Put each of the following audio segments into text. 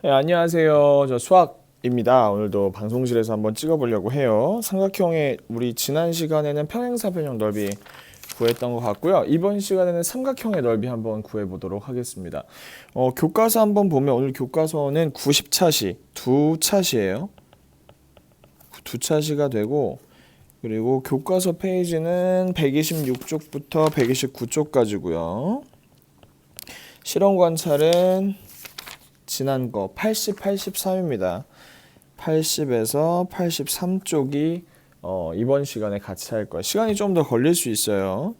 네, 안녕하세요. 저 수학입니다. 오늘도 방송실에서 한번 찍어보려고 해요. 삼각형의 우리 지난 시간에는 평행사 변형 넓이 구했던 것 같고요. 이번 시간에는 삼각형의 넓이 한번 구해보도록 하겠습니다. 어, 교과서 한번 보면 오늘 교과서는 90차시, 두 차시예요. 두 차시가 되고 그리고 교과서 페이지는 126쪽부터 129쪽까지고요. 실험 관찰은 지난 거 80, 83입니다. 80에서 83쪽이 어, 이번 시간에 같이 할 거예요. 시간이 좀 더 걸릴 수 있어요.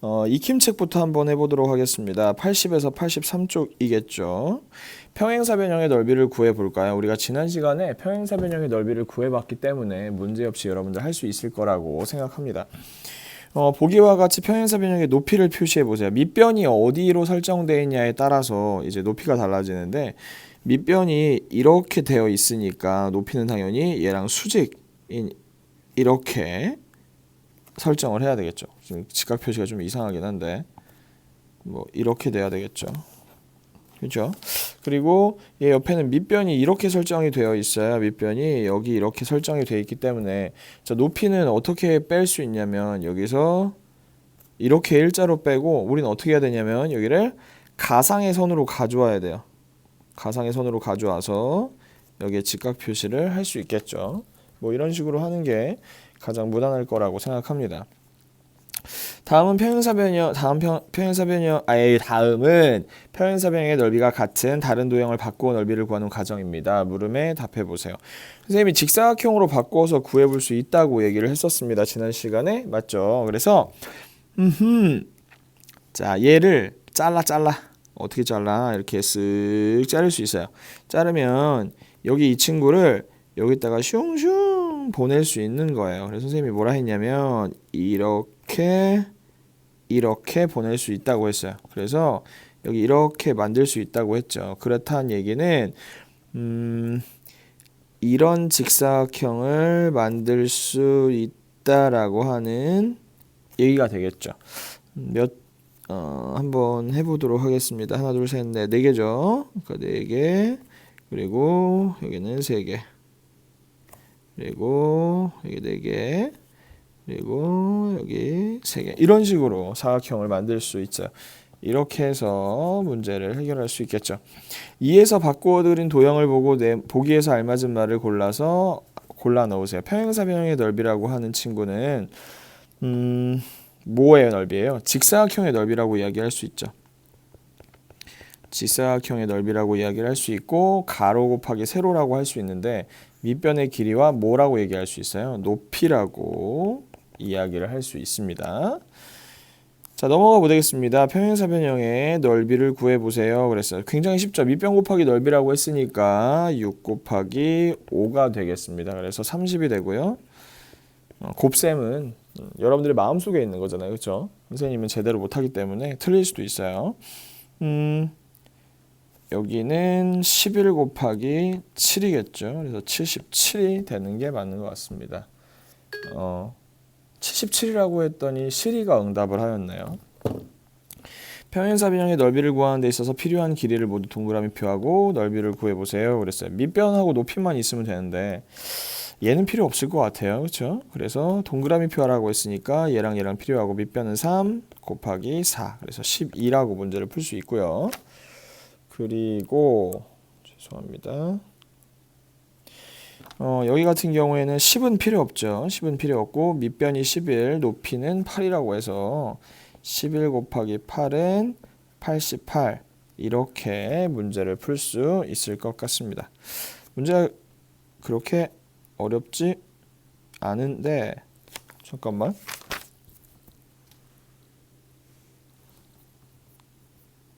어, 익힘책부터 한번 해보도록 하겠습니다. 80에서 83쪽이겠죠. 평행사 변형의 넓이를 구해 볼까요? 우리가 지난 시간에 평행사 변형의 넓이를 구해봤기 때문에 문제 없이 여러분들 할 수 있을 거라고 생각합니다. 어, 보기와 같이 평행사 변형의 높이를 표시해 보세요. 밑변이 어디로 설정되어 있냐에 따라서 이제 높이가 달라지는데 밑변이 이렇게 되어 있으니까 높이는 당연히 얘랑 수직인 이렇게 설정을 해야 되겠죠. 지금 직각 표시가 좀 이상하긴 한데 뭐 이렇게 돼야 되겠죠. 그렇죠? 그리고 얘 옆에는 밑변이 이렇게 설정이 되어 있어요. 밑변이 여기 이렇게 설정이 되어 있기 때문에 자 높이는 어떻게 뺄 수 있냐면 여기서 이렇게 일자로 빼고 우리는 어떻게 해야 되냐면 여기를 가상의 선으로 가져와야 돼요. 가상의 선으로 가져와서 여기에 직각 표시를 할 수 있겠죠. 뭐 이런 식으로 하는 게 가장 무난할 거라고 생각합니다. 다음은 평행사 변형 다음 평, 평행사 변형 아예 다음은 평행사 변형의 넓이가 같은 다른 도형을 바꾸어 넓이를 구하는 과정입니다. 물음에 답해 보세요. 선생님이 직사각형으로 바꾸어서 구해 볼 수 있다고 얘기를 했었습니다. 지난 시간에 맞죠? 그래서 음흠. 자, 얘를 잘라 잘라. 어떻게 잘라? 이렇게 쓱 자를 수 있어요. 자르면 여기 이 친구를 여기다가 슝슝 보낼 수 있는 거예요. 그래서 선생님이 뭐라 했냐면 이렇게 이렇게 보낼 수 있다고 했어요. 그래서 여기 이렇게 만들 수 있다고 했죠. 그렇다는 얘기는 음 이런 직사각형을 만들 수 있다라고 하는 얘기가 되겠죠. 몇 어, 한번 해보도록 하겠습니다. 하나, 둘, 셋, 넷, 네 개죠. 그러니까 네 개. 그리고 여기는 세 개. 그리고 여기 네 개. 그리고 여기 세 개. 이런 식으로 사각형을 만들 수 있죠. 이렇게 해서 문제를 해결할 수 있겠죠. 2에서 바꾸어 드린 도형을 보고 내, 보기에서 알맞은 말을 골라서 골라 넣으세요. 평행사 변형의 넓이라고 하는 친구는 음, 뭐의 넓이에요? 직사각형의 넓이라고 이야기할 수 있죠. 직사각형의 넓이라고 이야기를 할 수 있고 가로 곱하기 세로라고 할 수 있는데 밑변의 길이와 뭐라고 얘기할 수 있어요? 높이라고 이야기를 할 수 있습니다. 자 넘어가 보겠습니다. 평행사 변형의 넓이를 구해 보세요. 그랬어요. 굉장히 쉽죠. 밑변 곱하기 넓이라고 했으니까 6 곱하기 5가 되겠습니다. 그래서 30이 되고요. 어, 곱셈은 음, 여러분들의 마음속에 있는 거잖아요. 그렇죠? 선생님은 제대로 못하기 때문에 틀릴 수도 있어요. 음, 여기는 11 곱하기 7이겠죠. 그래서 77이 되는 게 맞는 것 같습니다. 어, 77이라고 했더니 시리가 응답을 하였네요. 평행사 변형의 넓이를 구하는 데 있어서 필요한 길이를 모두 동그라미 표하고 넓이를 구해 보세요. 그랬어요. 밑변하고 높이만 있으면 되는데 얘는 필요 없을 것 같아요. 그렇죠? 그래서 동그라미 표하라고 했으니까 얘랑 얘랑 필요하고 밑변은 3 곱하기 4. 그래서 12라고 문제를 풀 수 있고요. 그리고 죄송합니다. 어, 여기 같은 경우에는 10은 필요 없죠. 10은 필요 없고 밑변이 11, 높이는 8이라고 해서 11 곱하기 8은 88 이렇게 문제를 풀 수 있을 것 같습니다. 문제가 그렇게 어렵지 않은데 잠깐만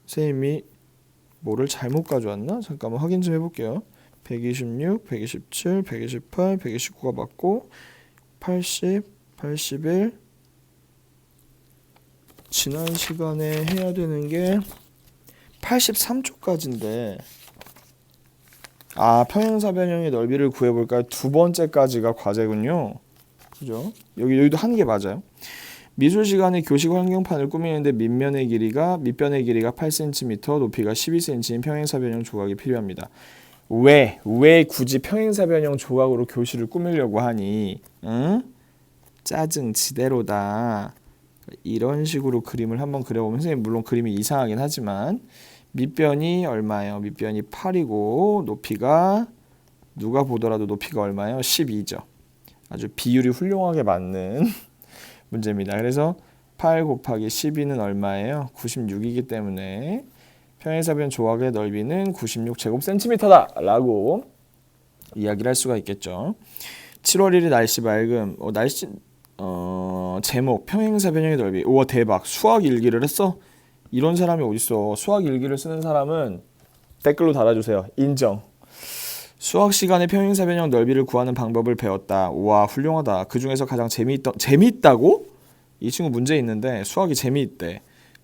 선생님이 뭐를 잘못 가져왔나? 잠깐만 확인 좀 해볼게요. 126, 127, 128, 129가 맞고 80, 81 지난 시간에 해야 되는 게 83쪽까지인데 아 평행사 변형의 넓이를 구해볼까요? 두 번째까지가 과제군요. 그죠? 여기 여기도 한 개 맞아요. 미술 시간에 교실 환경판을 꾸미는데 밑면의 길이가 밑변의 길이가 8cm, 높이가 12cm인 평행사 변형 조각이 필요합니다. 왜? 왜 굳이 평행사변형 조각으로 교실을 꾸미려고 하니? 응? 짜증 지대로다. 이런 식으로 그림을 한번 그려보면 선생님 물론 그림이 이상하긴 하지만 밑변이 얼마예요? 밑변이 8이고 높이가 누가 보더라도 높이가 얼마예요? 12죠. 아주 비율이 훌륭하게 맞는 문제입니다. 그래서 8 곱하기 12는 얼마예요? 96이기 때문에 평행사변 조각의 넓이는 96제곱센티미터다 라고 이야기를 할 수가 있겠죠. 7월 1일 날씨 맑음. 어, 날씨 어, 제목 평행사 변형의 넓이. 우와 대박. 수학 일기를 했어? 이런 사람이 어딨어. 수학 일기를 쓰는 사람은 댓글로 달아주세요. 인정. 수학 시간에 평행사 변형 넓이를 구하는 방법을 배웠다. 우와 훌륭하다. 그 중에서 가장 재미있던 재미있다고? 이 친구 문제 있는데 수학이 재미있대.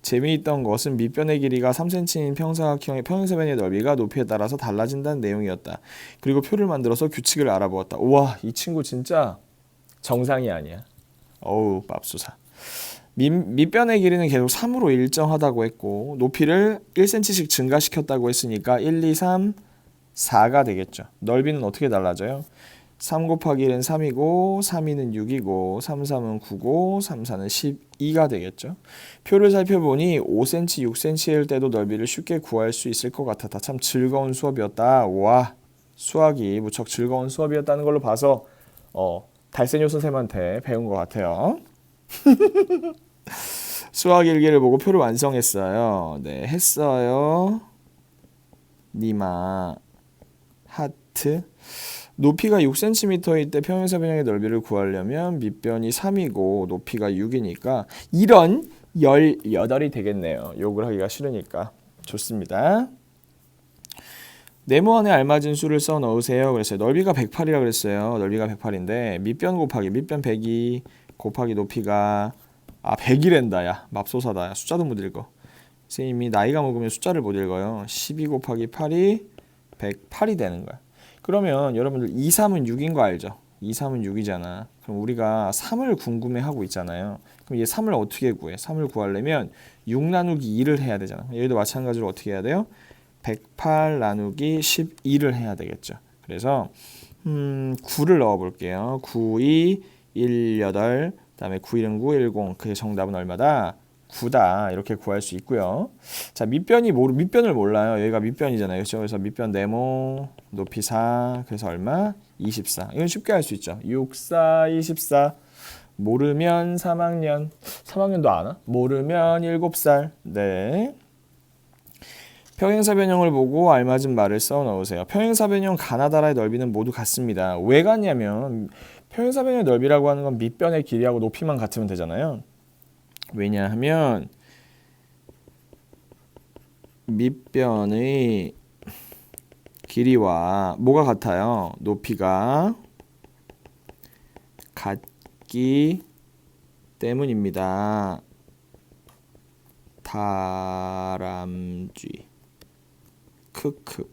재미있던 것은 밑변의 길이가 3cm인 평사각형의 평행사변의 넓이가 높이에 따라서 달라진다는 내용이었다. 그리고 표를 만들어서 규칙을 알아보았다. 우와 이 친구 진짜 정상이 아니야. 어우 맙소사. 밑, 밑변의 길이는 계속 3으로 일정하다고 했고 높이를 1cm씩 증가시켰다고 했으니까 1, 2, 3, 4가 되겠죠. 넓이는 어떻게 달라져요? 3 곱하기 1은 3이고 3, 2는 6이고 3, 3은 9고 3, 4는 12가 되겠죠. 표를 살펴보니 5cm, 6cm일 때도 넓이를 쉽게 구할 수 있을 것 같았다. 참 즐거운 수업이었다. 와 수학이 무척 즐거운 수업이었다는 걸로 봐서 어, 달세뇨 선생님한테 배운 것 같아요. 수학 일기를 보고 표를 완성했어요. 네, 했어요. 니마 하트 높이가 6cm일 때 평행사 변형의 넓이를 구하려면 밑변이 3이고 높이가 6이니까 이런 18이 되겠네요. 욕을 하기가 싫으니까 좋습니다. 네모 안에 알맞은 수를 써 넣으세요. 그랬어요. 넓이가 108이라 그랬어요. 넓이가 108인데 밑변 곱하기 밑변 102 곱하기 높이가 아 100이랜다 야 맙소사다 야 숫자도 못 읽어. 선생님이 나이가 먹으면 숫자를 못 읽어요. 12 곱하기 8이 108이 되는 거야. 그러면 여러분들 2, 3은 6인 거 알죠? 2, 3은 6이잖아. 그럼 우리가 3을 궁금해 하고 있잖아요. 그럼 얘 3을 어떻게 구해? 3을 구하려면 6 나누기 2를 해야 되잖아. 얘도 마찬가지로 어떻게 해야 돼요? 108 나누기 12를 해야 되겠죠. 그래서 음, 9를 넣어 볼게요. 9, 2, 1, 8, 그 다음에 9, 1은 9, 1, 0. 그의 정답은 얼마다? 9다. 이렇게 구할 수 있고요. 자, 밑변이 모르 밑변을 몰라요. 여기가 밑변이잖아요. 그렇죠? 그래서 밑변 네모 높이 4. 그래서 얼마? 24. 이건 쉽게 할 수 있죠. 6, 4, 24. 모르면 3학년. 3학년도 아나? 모르면 7살. 네. 평행사 변형을 보고 알맞은 말을 써 넣으세요. 평행사 변형 가나다라의 넓이는 모두 같습니다. 왜 같냐면 평행사 변형의 넓이라고 하는 건 밑변의 길이하고 높이만 같으면 되잖아요. 왜냐하면 밑변의 길이와 뭐가 같아요? 높이가 같기 때문입니다. 다람쥐 크크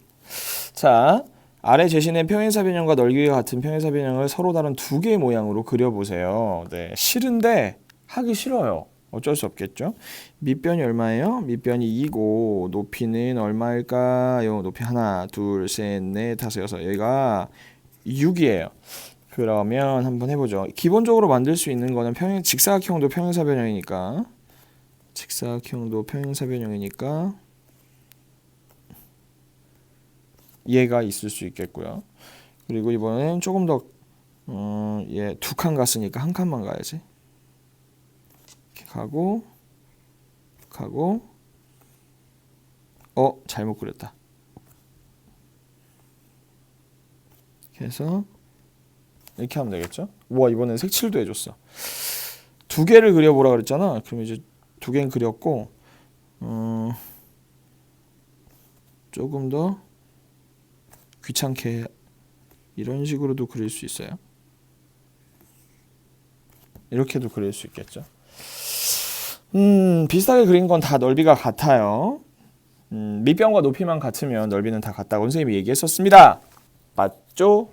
자 아래 제시된 평행사 변형과 넓이가 같은 평행사 변형을 서로 다른 두 개의 모양으로 그려보세요. 네, 싫은데 하기 싫어요. 어쩔 수 없겠죠. 밑변이 얼마예요? 밑변이 2고 높이는 얼마일까요? 높이 하나, 둘, 셋, 넷, 다섯, 여섯. 여기가 6이에요. 그러면 한번 해보죠. 기본적으로 만들 수 있는 거는 평행 직사각형도 평행사 변형이니까 직사각형도 평행사 변형이니까 얘가 있을 수 있겠고요. 그리고 이번엔 조금 더 어, 얘두 칸 갔으니까 한 칸만 가야지. 이렇게 가고 가고 어 잘못 그렸다. 해서 이렇게 하면 되겠죠? 와 이번엔 색칠도 해줬어. 두 개를 그려보라 그랬잖아. 그럼 이제 두 개는 그렸고 어, 조금 더 귀찮게 이런 식으로도 그릴 수 있어요. 이렇게도 그릴 수 있겠죠. 음, 비슷하게 그린 건 다 넓이가 같아요. 음, 밑변과 높이만 같으면 넓이는 다 같다고 선생님이 얘기했었습니다. 맞죠?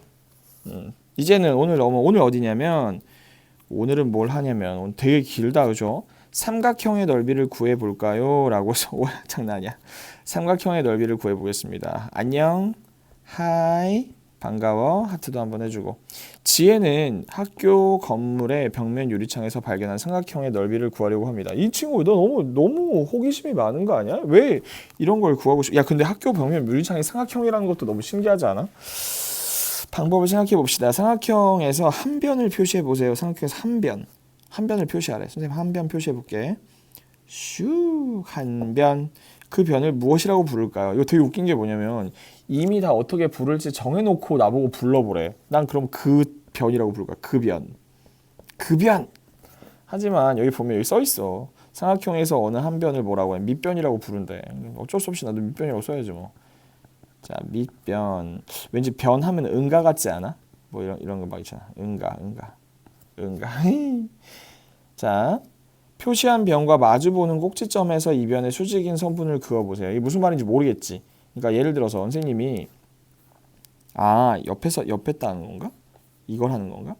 음, 이제는 오늘 어머 오늘 어디냐면 오늘은 뭘 하냐면 오늘 되게 길다 그죠? 삼각형의 넓이를 구해 볼까요? 라고 해서 오, 장난 아니야. 삼각형의 넓이를 구해 보겠습니다. 안녕. 하이. 반가워. 하트도 한번 해주고. 지혜는 학교 건물의 벽면 유리창에서 발견한 삼각형의 넓이를 구하려고 합니다. 이 친구 너 너무 너무 호기심이 많은 거 아니야? 왜 이런 걸 구하고 싶? 야 근데 학교 벽면 유리창이 삼각형이라는 것도 너무 신기하지 않아? 방법을 생각해 봅시다. 삼각형에서 한 변을 표시해 보세요. 삼각형에서 한 변. 한 변을 표시하래. 선생님 한 변 표시해 볼게. 슉 한 변. 그 변을 무엇이라고 부를까요? 이거 되게 웃긴 게 뭐냐면 이미 다 어떻게 부를지 정해놓고 나보고 불러보래. 난 그럼 그 변이라고 부를 거야. 그 변. 그 변. 하지만 여기 보면 여기 써 있어. 삼각형에서 어느 한 변을 뭐라고 해? 밑변이라고 부른대. 어쩔 수 없이 나도 밑변이라고 써야지 뭐. 자, 밑변. 왠지 변 하면 응가 같지 않아? 뭐 이런 이런 거 막 있잖아. 응가, 응가, 응가. 자, 표시한 변과 마주보는 꼭지점에서 이 변의 수직인 선분을 그어보세요. 이게 무슨 말인지 모르겠지. 그러니까 예를 들어서 선생님이 아 옆에서 옆에 따는 건가? 이걸 하는 건가?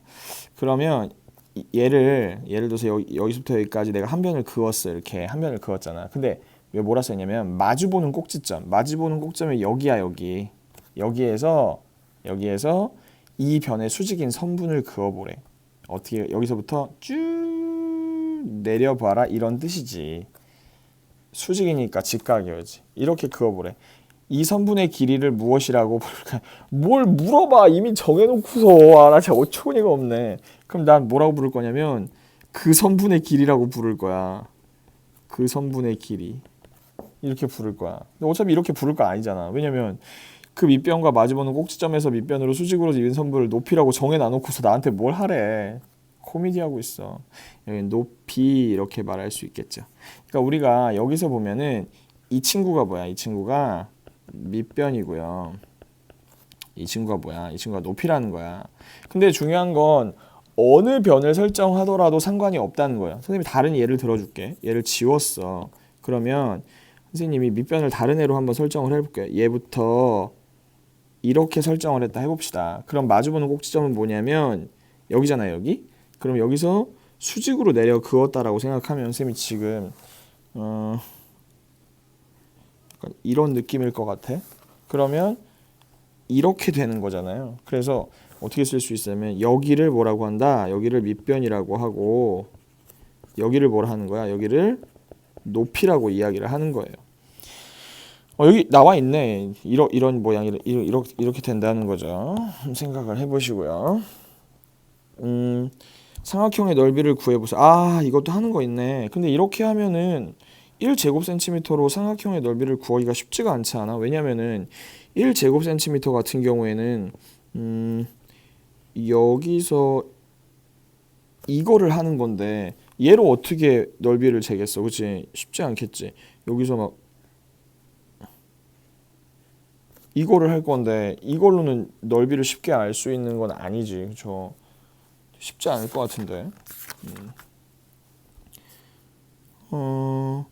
그러면 이- 얘를 예를 들어서 여기, 여기서부터 여기까지 내가 한 변을 그었어 이렇게 한 변을 그었잖아. 근데 왜 뭐라 써있냐면 마주보는 꼭지점, 마주보는 꼭지점이 여기야 여기 여기에서 여기에서 이 변의 수직인 선분을 그어보래. 어떻게 여기서부터 쭉 내려봐라 이런 뜻이지. 수직이니까 직각이어지. 이렇게 그어보래. 이 선분의 길이를 무엇이라고 부를까? 뭘 물어봐 이미 정해놓고서 아, 나 진짜 어처구니가 없네. 그럼 난 뭐라고 부를 거냐면 그 선분의 길이라고 부를 거야. 그 선분의 길이 이렇게 부를 거야. 근데 어차피 이렇게 부를 거 아니잖아. 왜냐면 그 밑변과 마주보는 꼭지점에서 밑변으로 수직으로 이은 선분을 높이라고 정해 놔놓고서 나한테 뭘 하래. 코미디하고 있어. 여기 높이 이렇게 말할 수 있겠죠. 그러니까 우리가 여기서 보면은 이 친구가 뭐야? 이 친구가 밑변이고요. 이 친구가 뭐야? 이 친구가 높이라는 거야. 근데 중요한 건 어느 변을 설정하더라도 상관이 없다는 거예요. 선생님이 다른 예를 들어줄게. 얘를 지웠어. 그러면 선생님이 밑변을 다른 애로 한번 설정을 해볼게요. 얘부터 이렇게 설정을 했다 해봅시다. 그럼 마주보는 꼭지점은 뭐냐면 여기잖아요, 여기. 그럼 여기서 수직으로 내려 그었다라고 생각하면 선생님이 지금 어 이런 느낌일 것 같아. 그러면 이렇게 되는 거잖아요. 그래서 어떻게 쓸 수 있냐면 여기를 뭐라고 한다. 여기를 밑변이라고 하고 여기를 뭐라 하는 거야? 여기를 높이라고 이야기를 하는 거예요. 어, 여기 나와 있네. 이런 이런 모양 이렇게 이렇게 된다는 거죠. 생각을 해보시고요. 음, 삼각형의 넓이를 구해보세요. 아, 이것도 하는 거 있네. 근데 이렇게 하면은 1제곱센티미터로 삼각형의 넓이를 구하기가 쉽지가 않지 않아? 왜냐면은 1제곱센티미터 같은 경우에는 음, 여기서 이거를 하는 건데 얘로 어떻게 넓이를 재겠어? 그치? 쉽지 않겠지. 여기서 막 이거를 할 건데 이걸로는 넓이를 쉽게 알 수 있는 건 아니지. 그쵸? 쉽지 않을 것 같은데. 음. 어,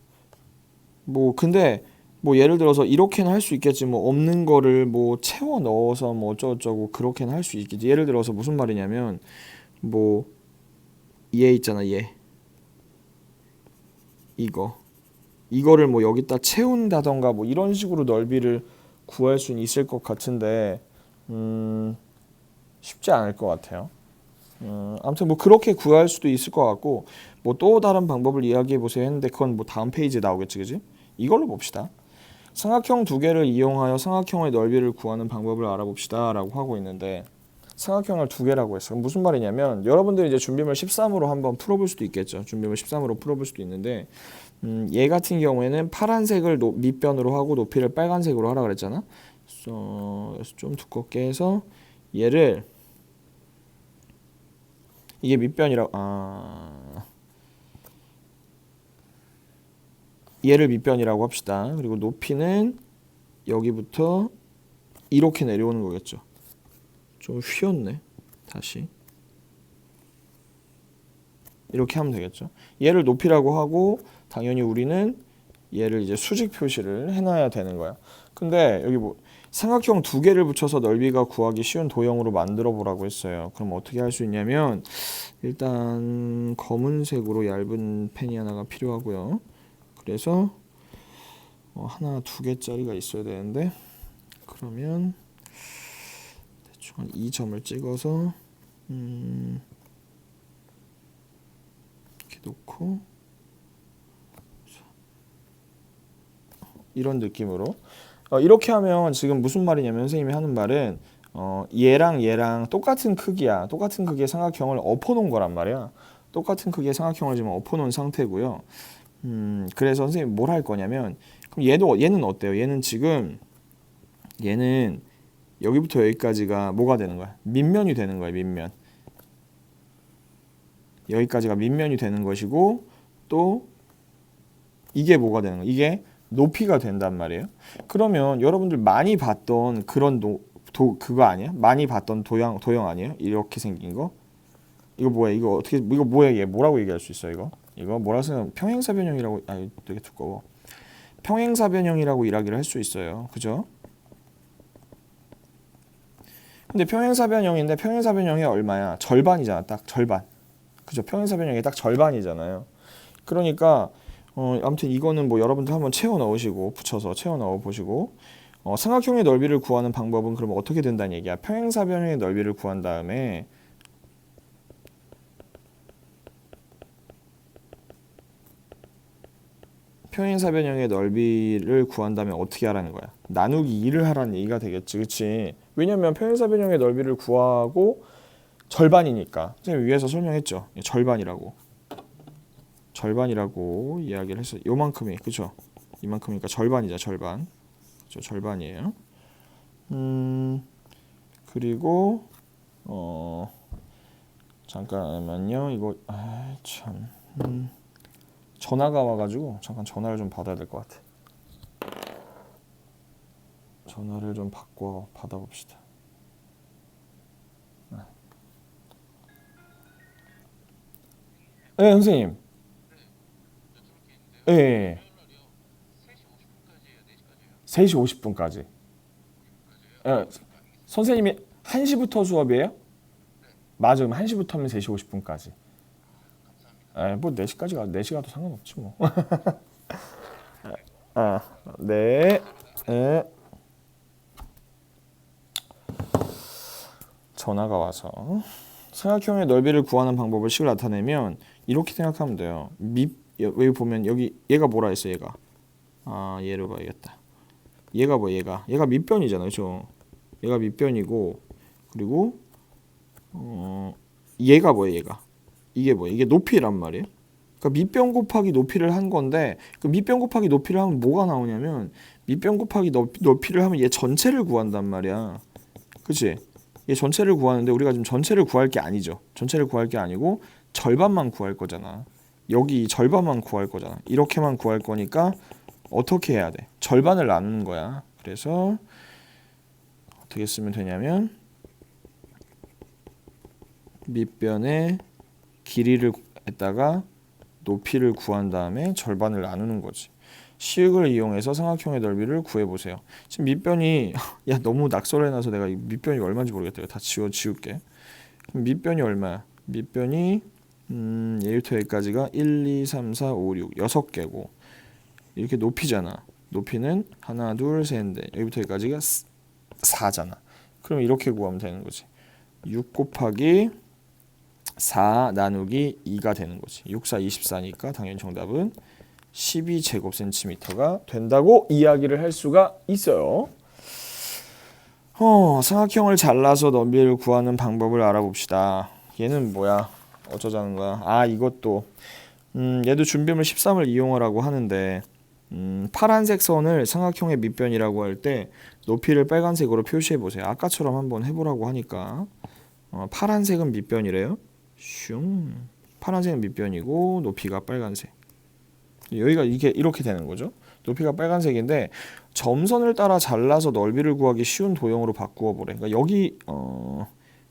뭐 근데 뭐 예를 들어서 이렇게는 할 수 있겠지. 뭐 없는 거를 뭐 채워 넣어서 뭐 어쩌고저쩌고 그렇게는 할 수 있겠지. 예를 들어서 무슨 말이냐면 뭐 얘 있잖아 얘 이거 이거를 뭐 여기다 채운다던가 뭐 이런 식으로 넓이를 구할 수는 있을 것 같은데 음 쉽지 않을 것 같아요. 음, 아무튼 뭐 그렇게 구할 수도 있을 것 같고 뭐 또 다른 방법을 이야기해 보세요 했는데 그건 뭐 다음 페이지에 나오겠지 그지? 이걸로 봅시다. 삼각형 두 개를 이용하여 삼각형의 넓이를 구하는 방법을 알아봅시다 라고 하고 있는데 삼각형을 두 개라고 했어. 그럼 무슨 말이냐면 여러분들이 이제 준비물 13으로 한번 풀어볼 수도 있겠죠. 준비물 13으로 풀어볼 수도 있는데 음, 얘 같은 경우에는 파란색을 노, 밑변으로 하고 높이를 빨간색으로 하라 그랬잖아. 그래서 좀 두껍게 해서 얘를 이게 밑변이라고 아 얘를 밑변이라고 합시다. 그리고 높이는 여기부터 이렇게 내려오는 거겠죠. 좀 휘었네. 다시 이렇게 하면 되겠죠. 얘를 높이라고 하고 당연히 우리는 얘를 이제 수직 표시를 해놔야 되는 거야. 근데 여기 뭐 삼각형 두 개를 붙여서 넓이가 구하기 쉬운 도형으로 만들어 보라고 했어요. 그럼 어떻게 할 수 있냐면 일단 검은색으로 얇은 펜이 하나가 필요하고요. 그래서 어, 하나 두 개짜리가 있어야 되는데 그러면 대충 한 2점을 찍어서 음, 이렇게 놓고 이런 느낌으로. 어, 이렇게 하면 지금 무슨 말이냐면 선생님이 하는 말은 어, 얘랑 얘랑 똑같은 크기야. 똑같은 크기의 삼각형을 엎어놓은 거란 말이야. 똑같은 크기의 삼각형을 지금 엎어놓은 상태고요 음, 그래서 선생님 뭘 할 거냐면 그럼 얘도 얘는 어때요 얘는 지금 얘는 여기부터 여기까지가 뭐가 되는 거야 밑면이 되는 거야 밑면 여기까지가 밑면이 되는 것이고 또 이게 뭐가 되는 거야 이게 높이가 된단 말이에요. 그러면 여러분들 많이 봤던 그런 노, 도 그거 아니야? 많이 봤던 도형 도형 아니에요? 이렇게 생긴 거? 이거 뭐야? 이거 어떻게 이거 뭐야? 얘 뭐라고 얘기할 수 있어 이거? 이거 뭐라 쓰면 평행사 변형이라고 아 되게 두꺼워. 평행사 변형이라고 일하기를 할 수 있어요. 그죠? 근데 평행사 변형인데 평행사 변형이 얼마야? 절반이잖아. 딱 절반. 그죠? 평행사 변형이 딱 절반이잖아요. 그러니까 어, 아무튼 이거는 뭐 여러분들 한번 채워 넣으시고 붙여서 채워 넣어 보시고 어, 삼각형의 넓이를 구하는 방법은 그러면 어떻게 된다는 얘기야? 평행사 변형의 넓이를 구한 다음에 평행사변형의 넓이를 구한 다음에 어떻게 하라는 거야? 나누기 2를 하라는 얘기가 되겠지, 그렇지? 왜냐면 평행사변형의 넓이를 구하고 절반이니까 선생님 위에서 설명했죠, 절반이라고. 절반이라고 이야기를 했어요. 요만큼이 그죠? 이만큼이니까 절반이죠, 절반. 그죠, 절반이에요. 음 그리고 어 잠깐만요. 이거 아 참. 음, 전화가 와가지고 잠깐 전화를 좀 받아야 될 것 같아. 전화를 좀 바꿔 받아봅시다. 네, 선생님. 예. 예. 3시 50분까지. 예. 선생님이 1시부터 수업이에요? 맞아. 그럼 1시부터면 3시 50분까지. 예, 뭐 4시까지 가 4시 가도 상관없지 뭐. 아, 네. 예. 전화가 와서 삼각형의 넓이를 구하는 방법을 식을 나타내면 이렇게 생각하면 돼요. 밑 여기 보면 여기 얘가 뭐라 했어 얘가 아 얘를 봐야겠다 얘가 뭐 얘가 얘가 밑변이잖아요 그죠 얘가 밑변이고 그리고 어 얘가 뭐야 얘가 이게 뭐야 이게 높이란 말이에요 그러니까 밑변 곱하기 높이를 한 건데 그 밑변 곱하기 높이를 하면 뭐가 나오냐면 밑변 곱하기 높이, 높이 를 하면 얘 전체를 구한단 말이야 그치 얘 전체를 구하는데 우리가 지금 전체를 구할 게 아니죠 전체를 구할 게 아니고 절반만 구할 거잖아 여기 절반만 구할 거잖아. 이렇게만 구할 거니까 어떻게 해야 돼? 절반을 나누는 거야. 그래서 어떻게 쓰면 되냐면 밑변의 길이를 했다가 높이를 구한 다음에 절반을 나누는 거지. 시흙을 이용해서 삼각형의 넓이를 구해 보세요. 지금 밑변이 야 너무 낙설해놔서 내가 밑변이 얼마인지 모르겠다. 다 지워 지울게. 밑변이 얼마야? 밑변이 음, 얘부터 여기까지가 1, 2, 3, 4, 5, 6 여섯 개고 이렇게 높이잖아. 높이는 하나, 둘, 셋, 넷 여기부터 여기까지가 4잖아. 그럼 이렇게 구하면 되는 거지. 6 곱하기 4 나누기 2가 되는 거지. 6, 4, 24니까 당연히 정답은 12제곱센티미터가 된다고 이야기를 할 수가 있어요. 어, 삼각형을 잘라서 넓이를 구하는 방법을 알아봅시다. 얘는 뭐야? 어쩌자는 거야. 아 이것도 음, 얘도 준비물 13을 이용하라고 하는데 음, 파란색 선을 삼각형의 밑변이라고 할 때 높이를 빨간색으로 표시해 보세요. 아까처럼 한번 해보라고 하니까 어, 파란색은 밑변이래요. 슝 파란색은 밑변이고 높이가 빨간색. 여기가 이게 이렇게 되는 거죠. 높이가 빨간색인데 점선을 따라 잘라서 넓이를 구하기 쉬운 도형으로 바꾸어 보래. 그러니까 여기 어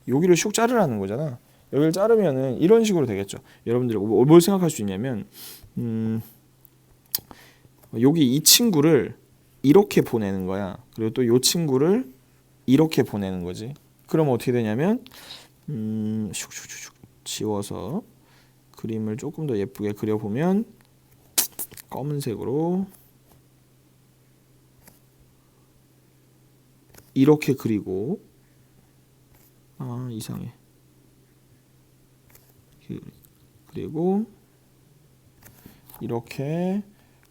여기를 슉 자르라는 거잖아. 여기를 자르면은 이런 식으로 되겠죠. 여러분들이 뭐, 뭘 생각할 수 있냐면 음, 여기 이 친구를 이렇게 보내는 거야. 그리고 또요 친구를 이렇게 보내는 거지. 그럼 어떻게 되냐면 음, 슉슉슉슉 지워서 그림을 조금 더 예쁘게 그려보면 검은색으로 이렇게 그리고 아 이상해 그- 그리고 이렇게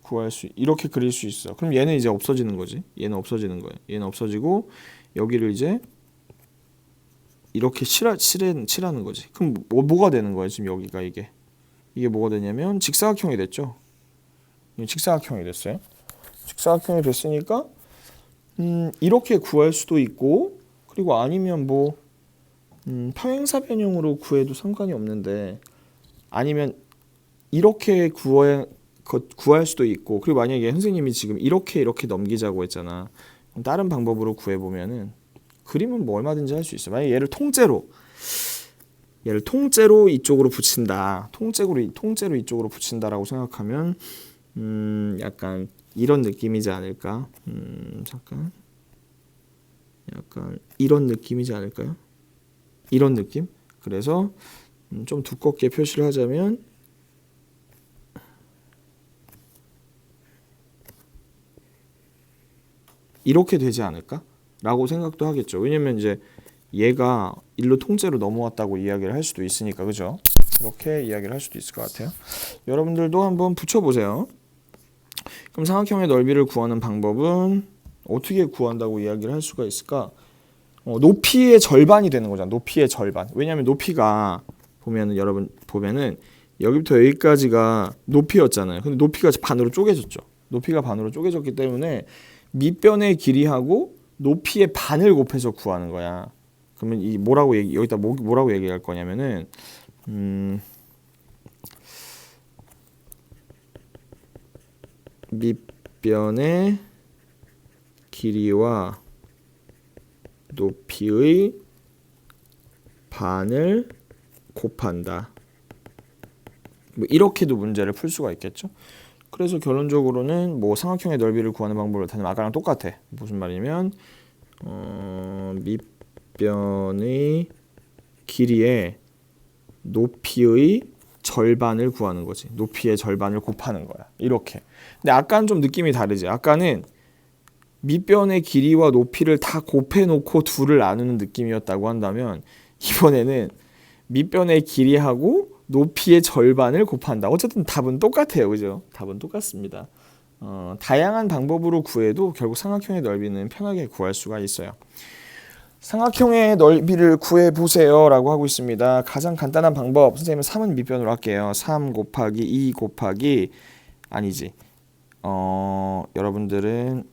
구할 수 이렇게 그릴 수 있어. 그럼 얘는 이제 없어지는 거지. 얘는 없어지는 거예요. 얘는 없어지고 여기를 이제 이렇게 칠하, 칠해, 칠하는 거지. 그럼 뭐, 뭐가 되는 거예요? 지금 여기가 이게 이게 뭐가 되냐면 직사각형이 됐죠. 직사각형이 됐어요. 직사각형이 됐으니까 음, 이렇게 구할 수도 있고 그리고 아니면 뭐 음, 평행사 변형으로 구해도 상관이 없는데 아니면 이렇게 구해 거- 구할 수도 있고 그리고 만약에 선생님이 지금 이렇게 이렇게 넘기자고 했잖아. 다른 방법으로 구해 보면은 그림은 뭐 얼마든지 할 수 있어. 만약 에 얘를 통째로 얘를 통째로 이쪽으로 붙인다. 통째로 이- 통째로 이쪽으로 붙인다라고 생각하면 음 약간 이런 느낌이지 않을까? 음 잠깐 약간 이런 느낌이지 않을까요? 이런 느낌? 그래서 음, 좀 두껍게 표시를 하자면 이렇게 되지 않을까? 라고 생각도 하겠죠. 왜냐면 이제 얘가 일로 통째로 넘어왔다고 이야기를 할 수도 있으니까 그죠? 이렇게 이야기를 할 수도 있을 것 같아요. 여러분들도 한번 붙여보세요. 그럼 삼각형의 넓이를 구하는 방법은 어떻게 구한다고 이야기를 할 수가 있을까? 어, 높이의 절반이 되는 거잖아. 높이의 절반. 왜냐하면 높이가 보면은 여러분 보면은 여기부터 여기까지가 높이였잖아요. 근데 높이가 반으로 쪼개졌죠. 높이가 반으로 쪼개졌기 때문에 밑변의 길이하고 높이의 반을 곱해서 구하는 거야. 그러면 이 뭐라고 얘기 여기다 뭐, 뭐라고 얘기할 거냐면은 음 밑변의 길이와 높이의 반을 곱한다. 뭐 이렇게도 문제를 풀 수가 있겠죠. 그래서 결론적으로는 뭐 삼각형의 넓이를 구하는 방법을 다는 아까랑 똑같아. 무슨 말이냐면 어, 밑변의 길이의 높이의 절반을 구하는 거지. 높이의 절반을 곱하는 거야. 이렇게. 근데 아까는 좀 느낌이 다르지. 아까는 밑변의 길이와 높이를 다 곱해 놓고 둘을 나누는 느낌이었다고 한다면 이번에는 밑변의 길이하고 높이의 절반을 곱한다. 어쨌든 답은 똑같아요. 그죠? 답은 똑같습니다. 어, 다양한 방법으로 구해도 결국 삼각형의 넓이는 편하게 구할 수가 있어요. 삼각형의 넓이를 구해 보세요 라고 하고 있습니다. 가장 간단한 방법 선생님은 3은 밑변으로 할게요. 3 곱하기 2 곱하기 아니지. 어, 여러분들은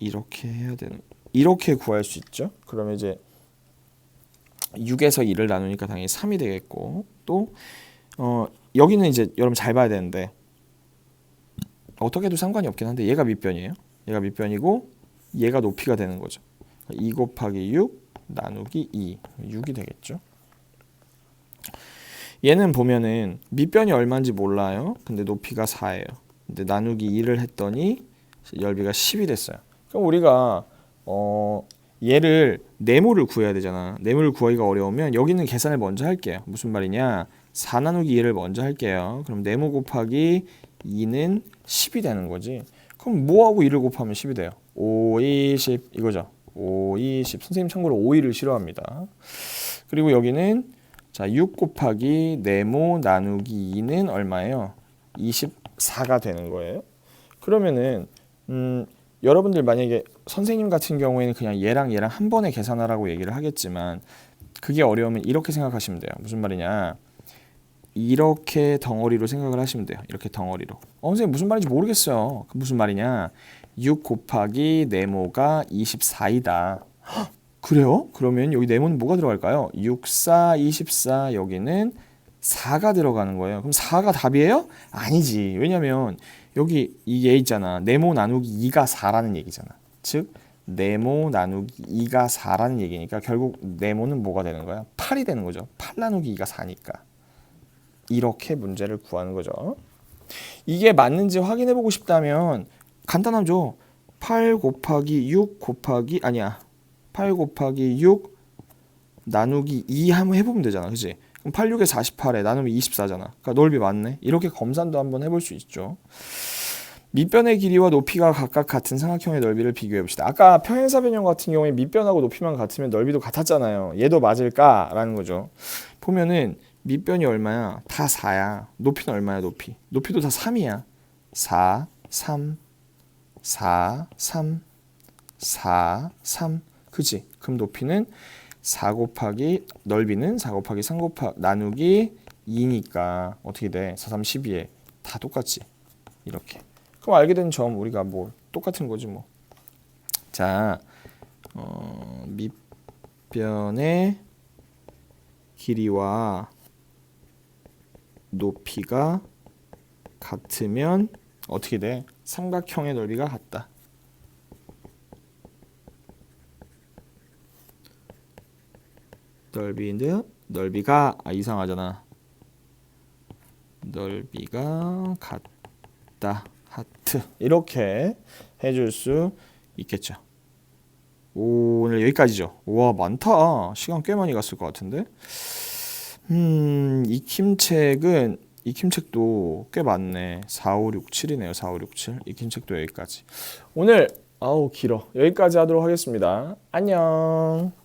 이렇게 해야 되는 이렇게 구할 수 있죠. 그러면 이제 6에서 2를 나누니까 당연히 3이 되겠고 또 어, 여기는 이제 여러분 잘 봐야 되는데 어떻게 해도 상관이 없긴 한데 얘가 밑변이에요. 얘가 밑변이고 얘가 높이가 되는 거죠. 2 곱하기 6 나누기 2 6이 되겠죠. 얘는 보면은 밑변이 얼마인지 몰라요. 근데 높이가 4예요. 근데 나누기 2를 했더니 열비가 10이 됐어요. 그럼 우리가 어 얘를 네모를 구해야 되잖아. 네모를 구하기가 어려우면 여기는 계산을 먼저 할게요. 무슨 말이냐? 4 나누기 2를 먼저 할게요. 그럼 네모 곱하기 2는 10이 되는 거지. 그럼 뭐하고 2를 곱하면 10이 돼요? 5, 2, 10 이거죠. 5, 2, 10. 선생님 참고로 5, 2를 싫어합니다. 그리고 여기는 자, 6 곱하기 네모 나누기 2는 얼마예요? 24가 되는 거예요. 그러면은 음, 여러분들 만약에 선생님 같은 경우에는 그냥 얘랑 얘랑 한 번에 계산하라고 얘기를 하겠지만 그게 어려우면 이렇게 생각하시면 돼요. 무슨 말이냐? 이렇게 덩어리로 생각을 하시면 돼요. 이렇게 덩어리로. 어, 선생님 무슨 말인지 모르겠어요. 그 무슨 말이냐? 6 곱하기 네모가 24이다. 그래요? 그러면 여기 네모는 뭐가 들어갈까요? 6, 4, 24 여기는 4가 들어가는 거예요. 그럼 4가 답이에요? 아니지. 왜냐면 여기 이게 있잖아. 네모 나누기 2가 4라는 얘기잖아. 즉 네모 나누기 2가 4라는 얘기니까 결국 네모는 뭐가 되는 거야? 8이 되는 거죠. 8 나누기 2가 4니까. 이렇게 문제를 구하는 거죠. 이게 맞는지 확인해 보고 싶다면 간단하죠. 8 곱하기 6 곱하기 아니야. 8 곱하기 6 나누기 2 한번 해보면 되잖아. 그지? 그럼 8, 6에 48에 나누면 24잖아. 그러니까 넓이 맞네. 이렇게 검산도 한번 해볼 수 있죠. 밑변의 길이와 높이가 각각 같은 삼각형의 넓이를 비교해 봅시다. 아까 평행사 변형 같은 경우에 밑변하고 높이만 같으면 넓이도 같았잖아요. 얘도 맞을까라는 거죠. 보면은 밑변이 얼마야? 다 4야. 높이는 얼마야? 높이. 높이도 다 3이야. 4, 3, 4, 3, 4, 3. 그지? 그럼 높이는 4 곱하기 넓이는 4 곱하기 3 곱하 나누기 2니까 어떻게 돼? 4, 3, 12에 다 똑같지. 이렇게. 그럼 알게 된 점 우리가 뭐 똑같은 거지 뭐. 자, 어, 밑변의 길이와 높이가 같으면 어떻게 돼? 삼각형의 넓이가 같다. 넓이인데 넓이가 아 이상하잖아. 넓이가 같다. 하트 이렇게 해줄 수 있겠죠. 오, 오늘 여기까지죠. 와 많다. 시간 꽤 많이 갔을 것 같은데. 음, 익힘책은 익힘책도 꽤 많네. 4, 5, 6, 7이네요. 4, 5, 6, 7. 익힘책도 여기까지. 오늘 아우 길어. 여기까지 하도록 하겠습니다. 안녕.